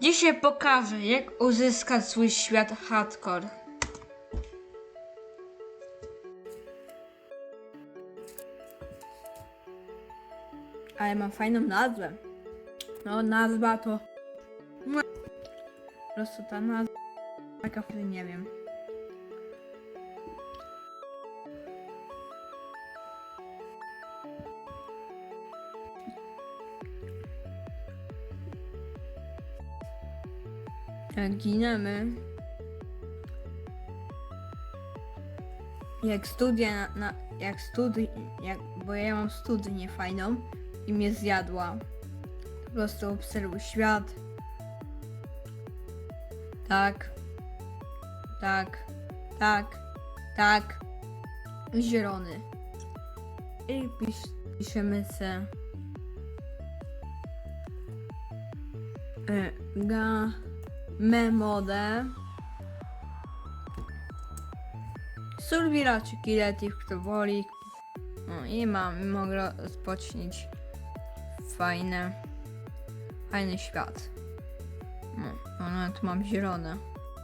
Dzisiaj pokażę, jak uzyskać swój świat hardcore. Ale mam fajną nazwę. No, nazwa to... Po prostu ta nazwa... Taka, nie wiem. Giniemy. Jak studia na, jak studi, jak, bo ja mam studnię fajną i mnie zjadła. Po prostu obserwuj świat. Tak. Tak. Tak. Tak. Zielony. I pisz, piszemy se. Ga memodę. Survira czy Kiletif, kto woli. No i mam, mogę rozpocznić fajne, fajny świat. No, no nawet mam zielone.